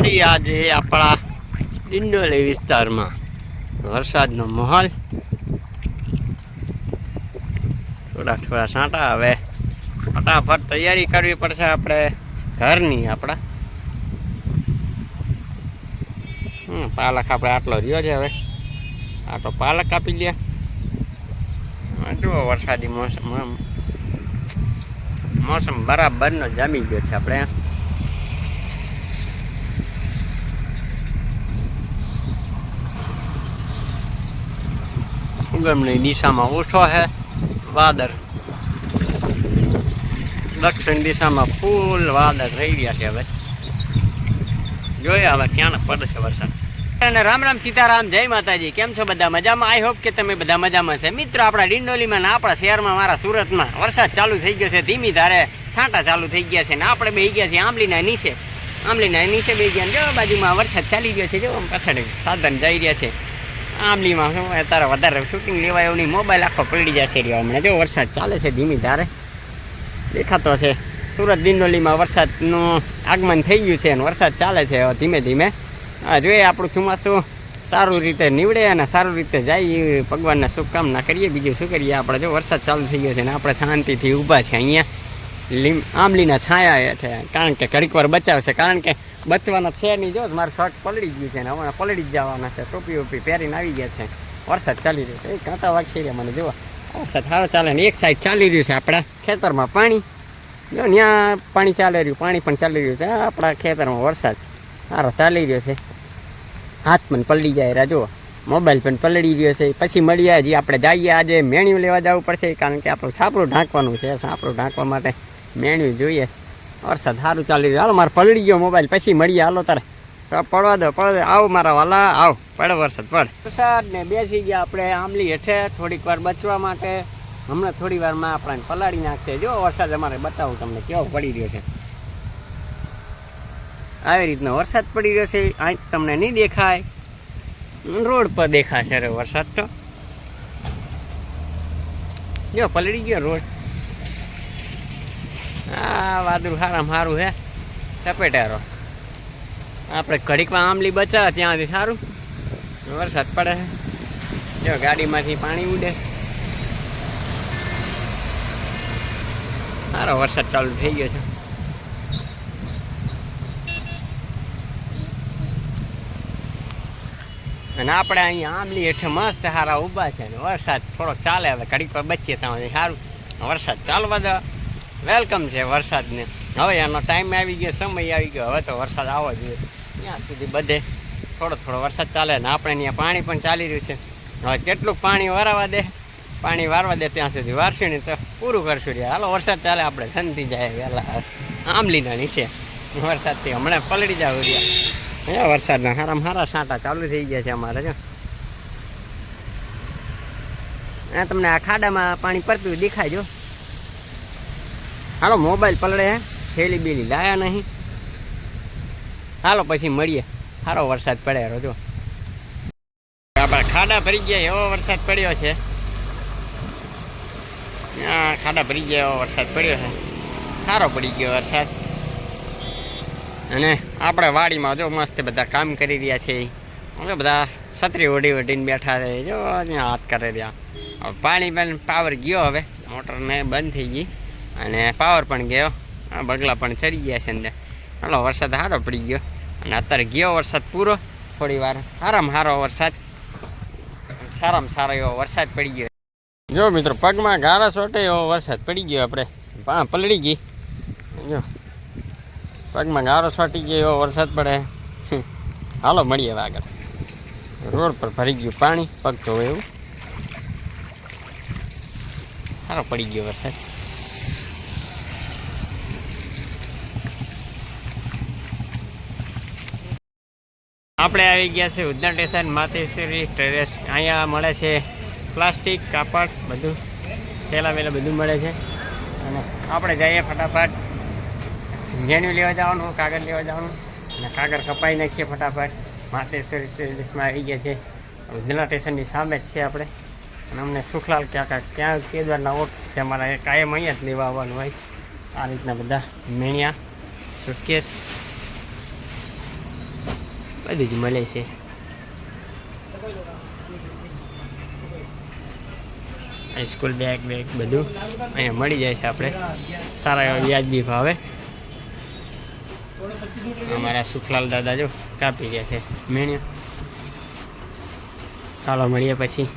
મારી આજે આપણા ડિંડોલી વિસ્તારમાં. વરસાદનો માહોલ. થોડા થોડા સાંટા હવે ફટાફટ તૈયારી કરવી પડશે આપણે ઘરની આપણા. હમ, પાલક આપણે આટલો રહ્યો છે હવે. આટલો પાલક કાપી લે જુઓ વરસાદી મોસમ મોસમ મોસમ બરાબરનો જામી ગયો છે આપણે. ઉગમની દિશામાં ઓછો છે વાદળ દક્ષિણ દિશામાં ફૂલ વાદળ રહી રહ્યા છે હવે જોઈએ હવે ક્યાં પડશે વરસાદ અને રામ રામ સીતારામ, જય માતાજી. કેમ છો બધા? મજામાં? આઈ હોપ કે તમે બધા મજામાં છે. મિત્રો, આપણા ડિંડોલીમાં ને આપણા શહેરમાં, મારા સુરતમાં વરસાદ ચાલુ થઈ ગયો છે. ધીમી ધારે છાંટા ચાલુ થઈ ગયા છે ને આપણે બે ગયા છીએ આંબલીના નીચે. આંબલીના નીચે બે ગયા ને જો બાજુમાં વરસાદ ચાલી ગયો છે. જો આમ પાછળ સાધન જઈ રહ્યા છે. આંબલીમાં શું અત્યારે વધારે શૂટિંગ લેવાય એવું નહીં. મોબાઈલ આખો પલડી જશે રહ્યો હમણાં. જો વરસાદ ચાલે છે ધીમી ધારે. દેખાતો છે. સુરત દિંડોલીમાં વરસાદનું આગમન થઈ ગયું છે અને વરસાદ ચાલે છે ધીમે ધીમે. જોઈએ આપણું ચોમાસું સારું રીતે નીવડે અને સારું રીતે જાય ભગવાનને શુભકામના કરીએ. બીજું શું કરીએ? આપણે જો વરસાદ ચાલુ થઈ ગયો છે ને આપણે શાંતિથી ઊભા છે અહીંયા. લીમ આંબલીના છાયા હેઠે. કારણ કે ઘડીક વાર બચાવશે. કારણ કે બચવાના છે નહીં. જો મારું શર્ટ પલળી ગયું છે ને હમણાં પલળી જ જવાના છે. ટોપી ઓપી પહેરીને આવી ગયા છે. વરસાદ ચાલી રહ્યો છે. એ કાંટા વાગશે રહ્યા મને જુઓ વરસાદ સારો ચાલે ને. એક સાઈડ ચાલી રહ્યું છે આપણા ખેતરમાં પાણી. જો ત્યાં પાણી ચાલી રહ્યું. પાણી પણ ચાલી રહ્યું છે. આપણા ખેતરમાં વરસાદ સારો ચાલી રહ્યો છે. હાથ પણ પલળી જાય રા જુઓ મોબાઈલ પણ પલળી રહ્યો છે. પછી મળીએ હજી. આપણે જઈએ આજે. મેણ્યું લેવા જવું પડશે કારણ કે આપણું છાપરું ઢાંકવાનું છે. છાપરું ઢાંકવા માટે મેણ્યું જોઈએ. વરસાદ સારું ચાલી રહ્યું. હાલો, મારે પલળી ગયો મોબાઈલ. પછી મળીએ. હાલો તારે. ચાલ પડવા દો, પડવા આવ મારા વાલા, આવ. પડે વરસાદ, પડ. વરસાદ ને બેસી ગયા આપણે આંબલી હેઠે થોડીક વાર બચવા માટે. હમણાં થોડી વારમાં આપણને પલાળી નાખશે. જો વરસાદ અમારે બતાવું તમને કેવો પડી રહ્યો છે. આવી રીતનો વરસાદ પડી રહ્યો છે. આંખ તમને નહીં દેખાય. રોડ પર દેખાશે વરસાદ તો. જો, પલળી ગયો રોડ. આ વાદળું સારામાં સારું હે. ચપેટારો આપણે ઘડીકમાં આંબલી બચાવે ત્યાંથી સારું. વરસાદ પડે જો ગાડીમાંથી પાણી ઉડે. સારો વરસાદ ચાલુ થઈ ગયો છે. અને આપણે અહીંયા આંબલી હેઠે મસ્ત સારા ઊભા છે ને વરસાદ થોડોક ચાલે, હવે ઘડીક પર બચીએ ત્યાં સારું. વરસાદ ચાલવા દો. વેલકમ છે વરસાદને. હવે એનો ટાઈમ આવી ગયો, સમય આવી ગયો. હવે તો વરસાદ આવવો જોઈએ. ત્યાં સુધી બધે થોડો થોડો વરસાદ ચાલે ને આપણે ત્યાં પાણી પણ ચાલી રહ્યું છે. હવે કેટલું પાણી વરાવા દે. પાણી વારવા દે ત્યાં સુધી વારશું તો પૂરું કરશું રે. હાલો, વરસાદ ચાલે, આપણે ઠંડી જાય. વહેલા આંબલીના નીચે. વરસાદથી હમણાં પલળી જાવ રહ્યા અહીંયા વરસાદના સારામાં સારા સાંટા ચાલુ થઈ ગયા છે અમારે, જો. તમને આ ખાડામાં પાણી પડતું દેખાય, જો. હાલો, મોબાઈલ પલળે હે. થેલી બેલી લાયા નહીં. હાલો, પછી મળીએ. સારો વરસાદ પડે રોજો આપણે ખાડા ભરી ગયા, એવો વરસાદ પડ્યો છે. ખાડા ભરી ગયા, એવો વરસાદ પડ્યો છે. સારો પડી ગયો વરસાદ. અને આપણે વાડીમાં જો મસ્ત બધા કામ કરી રહ્યા છે. હવે બધા છત્રી ઓઢી ઓઢીને બેઠા છે. જો હાથ કરી રહ્યા. પાણી પણ પાવર ગયો હવે. મોટરને બંધ થઈ ગઈ. અને પાવર પણ ગયો. આ બગલા પણ ચડી ગયા છે અંદર. હાલો, વરસાદ સારો પડી ગયો. અને અત્યારે ગયો વરસાદ પૂરો. થોડી વાર સારામાં સારો વરસાદ. સારામાં સારો એવો વરસાદ પડી ગયો. જો મિત્રો, પગમાં ગારા સોટે એવો વરસાદ પડી ગયો આપણે. પા, પલળી ગઈ. જો, પગમાં ગારો સોટી ગયો એવો વરસાદ પડે. હાલો, મળીએ આગળ. રોડ પર ભરી ગયું પાણી, પગ તો એવું. સારો પડી ગયો વરસાદ. આપણે આવી ગયા છે ઉધના સ્ટેશન માતેશ્વરી ટેરેસ અહીંયા મળે છે પ્લાસ્ટિક, કાપડ બધું. પહેલાં પહેલાં બધું મળે છે. અને આપણે જઈએ ફટાફટ. જેન્યુ લેવા જવાનું, કાગળ લેવા જવાનું. અને કાગળ કપાઈ નાખીએ ફટાફટ. માતેશ્વરી ટેરેસમાં આવી ગયા છે ઉધના સ્ટેશનની સામે જ છે આપણે. અને અમને સુખલાલ ક્યાં ક્યાં કેદવારના ઓટ છે અમારા. કાયમ અહીંયા જ લેવા આવવાનું હોય. આ રીતના બધા મેણિયા, સુટકેસ. બધું જ મળે છે. સ્કૂલ બેગ બેગ બધું અહીંયા મળી જાય છે આપણે. સારા એવા વ્યાજબી ભાવે. અમારા સુખલાલ દાદા જો કાપી ગયા છે. મેણ્યો. ચાલો મળીએ પછી.